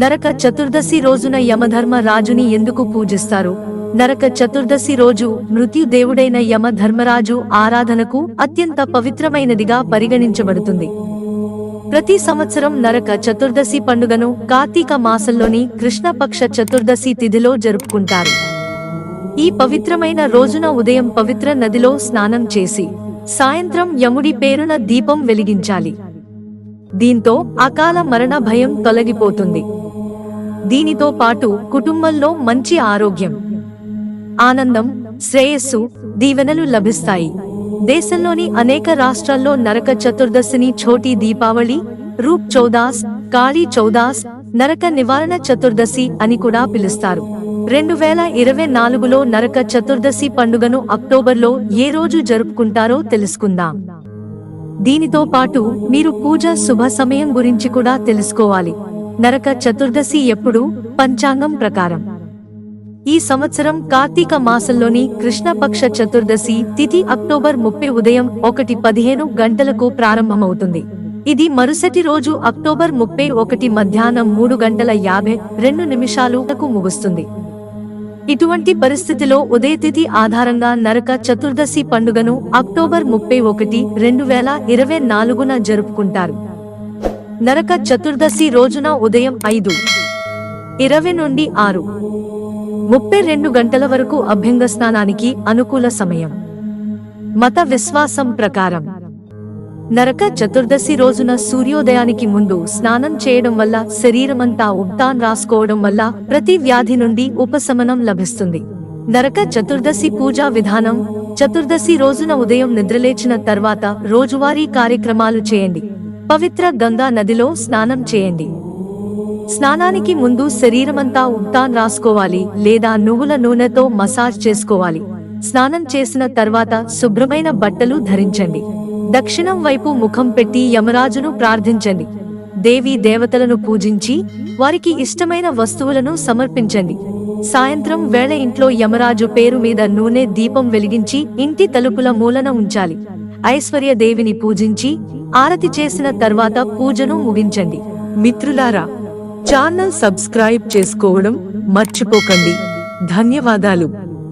నరక చతుర్దశి రోజున యమధర్మ రాజుని ఎందుకు పూజిస్తారు? నరక చతుర్దశి రోజు మృత్యుదేవుడైన యమ ధర్మరాజు ఆరాధనకు అత్యంత పవిత్రమైనదిగా పరిగణించబడుతుంది. ప్రతి సంవత్సరం నరక చతుర్దశి పండుగను కార్తీక మాసంలోని కృష్ణపక్ష చతుర్దశి తిథిలో జరుపుకుంటారు. ఈ పవిత్రమైన రోజున ఉదయం పవిత్ర నదిలో స్నానం చేసి సాయంత్రం యముడి పేరున దీపం వెలిగించాలి. దీంతో అకాల మరణ భయం తొలగిపోతుంది. దీనితో పాటు కుటుంబంలో మంచి ఆరోగ్యం ఆనందం శ్రేయస్సు దీవెనలు లభిస్తాయి. దేశంలోని అనేక రాష్ట్రాల్లో నరక చతుర్దశిని ఛోటీ దీపావళి రూప్ చౌదాస్ కాళీ చౌదాస్ నరక నివారణ చతుర్దశి అని కూడా పిలుస్తారు. రెండు వేల ఇరవై నాలుగులో నరక చతుర్దశి పండుగను అక్టోబర్లో ఏ రోజు జరుపుకుంటారో తెలుసుకుందాం. దీనితో పాటు మీరు పూజ శుభ సమయం గురించి కూడా తెలుసుకోవాలి. నరక చతుర్దశి ఎప్పుడు? పంచాంగం ప్రకారం. ఈ సంవత్సరం కార్తీక మాసంలోని కృష్ణపక్ష చతుర్దశి తిథి అక్టోబర్ ముప్పై ఉదయం ఒకటి పదిహేను గంటలకు ప్రారంభమవుతుంది. ఇది మరుసటి రోజు అక్టోబర్ ముప్పై ఒకటి మధ్యాహ్నం మూడు గంటల యాభై రెండు నిమిషాలకు ముగుస్తుంది. ఇటువంటి పరిస్థితిలో ఉదయతిథి ఆధారంగా నరక చతుర్దశి పండుగను అక్టోబర్ ముప్పై ఒకటి రెండు వేల ఇరవై నాలుగున జరుపుకుంటారు. నరక చతుర్దశి రోజున ఉదయం ఐదు. ఇరవై నుండి ఆరు. ముప్పై రెండు గంటల వరకు అభ్యంగ స్నానానికి అనుకూల సమయం. మత విశ్వాసం ప్రకారం. నరక చతుర్దశి రోజున సూర్యోదయానికి ముందు స్నానం చేయడం వల్ల శరీరమంతా ఉప్తాన్ రాసుకోవడం వల్ల ప్రతి వ్యాధి నుండి ఉపశమనం లభిస్తుంది. నరక చతుర్దశి పూజా విధానం. చతుర్దశి రోజున ఉదయం నిద్రలేచిన తర్వాత రోజువారీ కార్యక్రమాలు చేయండి. పవిత్ర గంగా నదిలో స్నానం చేయండి. స్నానానికి ముందు శరీరమంతా ఉత్తాన్ రాసుకోవాలి లేదా నువ్వుల నూనెతో మసాజ్ చేసుకోవాలి. స్నానం చేసిన తర్వాత శుభ్రమైన బట్టలు ధరించండి. దక్షిణం వైపు ముఖం పెట్టి యమరాజును ప్రార్థించండి. దేవి దేవతలను పూజించి వారికి ఇష్టమైన వస్తువులను సమర్పించండి. సాయంత్రం వేళ ఇంట్లో యమరాజు పేరు మీద నూనె దీపం వెలిగించి ఇంటి తలుపుల మూలన ఉంచాలి. ఐశ్వర్య దేవిని పూజించి ఆరతి చేసిన తర్వాత పూజను ముగించండి. మిత్రులారా ఛానల్ సబ్స్క్రైబ్ చేసుకోవడం మర్చిపోకండి. ధన్యవాదాలు.